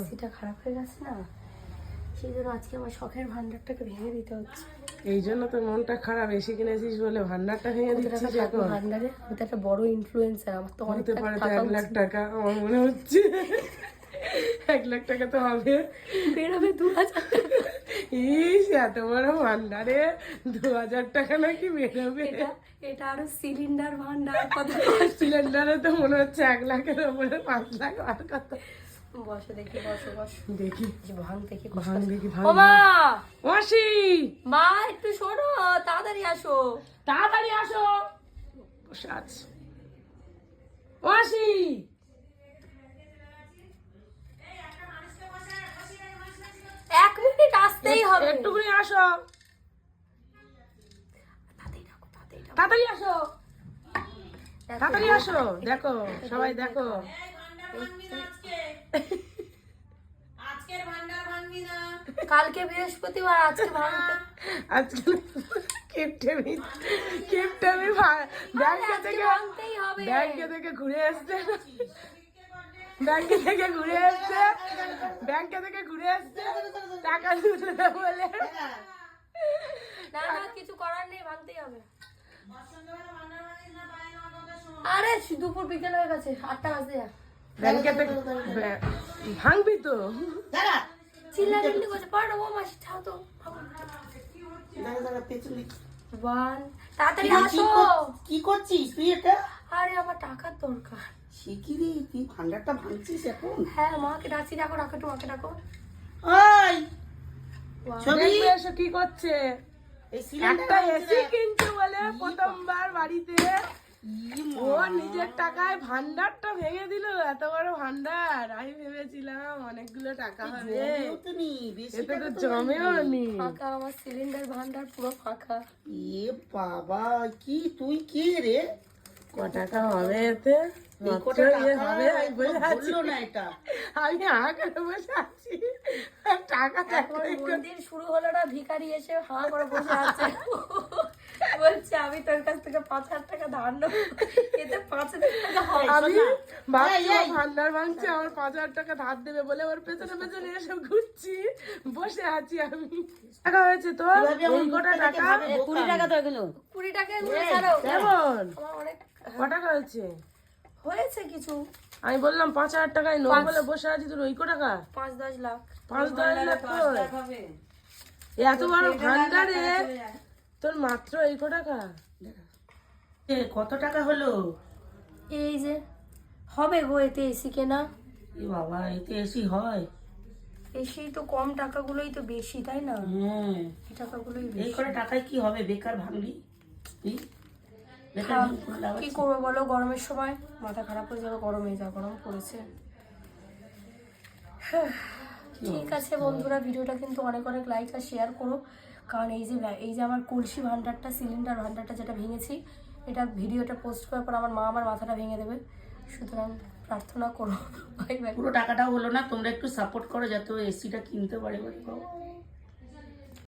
এসিটা খারাপ হয়ে গেছে না? সেই জন্য আজকে আমার শখের ভান্ডারটাকে ভেঙে দিতে হচ্ছে। এই জন্য তোর মনটা খারাপ এসে কিনেছিস বলে ভান্ডারটা ভেঙে দিচ্ছিস এখন? ভান্ডারে আমি তো একটা বড় ইনফ্লুয়েন্সার আমার তো অনেক পারে এক লাখ টাকা আমার মনে হচ্ছে। এক লাখ টাকা তো হবে। বেরোবে দু হাজার ইস এত বড় ভান্ডারে দু হাজার টাকা নাকি বেরোবে? এটা এটা আরও সিলিন্ডার ভান্ডার কত সিলিন্ডারে তো মনে হচ্ছে এক লাখের উপরে পাঁচ লাখ আর কত? বসে দেখি বসো বসো। দেখি। ভাঙ দেখি ভাঙ দেখি ভাঙ ও মা মাসি মা একটু শোনো তাড়াতাড়ি আসো। তাড়াতাড়ি আসো। বসে আছে। মাসি এক মিনিট আসতেই হবে। একটুখানি আসো। তাড়াতাড়ি ডাকো, তাড়াতাড়ি ডাকো। তাড়াতাড়ি আসো। দেখো, আসো দেখো সবাই দেখো কালকে বৃহস্পতিবার আজকে ভাঙতে। আজকে ব্যাংকে থেকে ব্যাংকে থেকে ঘুরে এসছে ব্যাংকে থেকে ঘুরে ব্যাংকে থেকে ঘুরে এসছে টাকা বলে। না না কিছু করার নেই ভাঙতেই হবে। আরে দুপুর বিকেল হয়ে গেছে আটটা বাজে ব্যাংকে ভাঙবি তো কি করছিস তুই এটা আরে আমার টাকার দরকার শিগগিরই তুই ভান্ডারটা ভাঙছিস এখন হ্যাঁ মাকে ডাকছি ডাকো ডাকো একটু মাকে ডাকো ওই ছবি এসে কি করছে এই সিলিন্ডার একটা এসি কিনছে বলে প্রথমবার বাড়িতে ও নিজের টাকায় ভান্ডারটা ভেঙে দিল এত বড় ভান্ডার। আমি ভেবেছিলাম অনেকগুলো টাকা হবে। এতে তো জমেও নি ফাঁকা আমার সিলিন্ডার ভান্ডার পুরো ফাঁকা। এ বাবা কি তুই কে রে? ক টাকা হবে এতে? ইয়ে টাকা হবে আমি বসে না এটা। আমি হা করে বসে আছি। টাকা এখন মন্দির শুরু হলো না ভিখারি এসে হাঁ করে বসে আছে। আমি তোর কাছ থেকে পাঁচ হাজার টাকা ধার নেব। এতে পাঁচ হাজার টাকা হয় আমি। ভান্ডার ভাঙছে আমার পাঁচ হাজার টাকা ধার দেবে বলে ওর পেছনে পেছনে এসে ঘুরছি বসে আছি আমি। টাকা হয়েছে তো গোটা মুখটা দেখে টাকা? বোকা আমি। কুড়ি টাকা ছাড়ো। কেমন? আমার ক টাকা হয়েছে? হয়েছে কিছু। আমি বললাম পাঁচ হাজার টাকায় নো বলে বসে আছি তোর ওই ক টাকা? পাঁচ দশ লাখ। পাঁচ দশ লাখ এত বড় ভান্ডারে তোর মাত্র এই ক টাকা? এ, কত টাকা হলো? এই যে হবে গো এতে এসি কেনা। এ বাবা এতে এসি হয়। এসি তো কম টাকাগুলোই তো বেশি তাই না? হ্যাঁ। এই টাকাগুলোই এই করে টাকায় কি হবে? বেকার ভাঙলি কি? করব বলো? গরমের সময় মাথা খারাপ হয়ে যাবে গরমে যা গরম পড়েছে। ঠিক আছে বন্ধুরা ভিডিওটা কিন্তু অনেক অনেক লাইক আর শেয়ার করো। কারণ এই যে এই যে আমার কলসি ভান্ডারটা সিলিন্ডার ভান্ডারটা যেটা ভেঙেছি, এটা ভিডিওটা পোস্ট করার পর আমার মা আমার মাথাটা ভেঙে দেবে। সুতরাং প্রার্থনা করো পুরো টাকাটাও হলো না, তোমরা একটু সাপোর্ট করো যাতে ও এসিটা কিনতে পারে।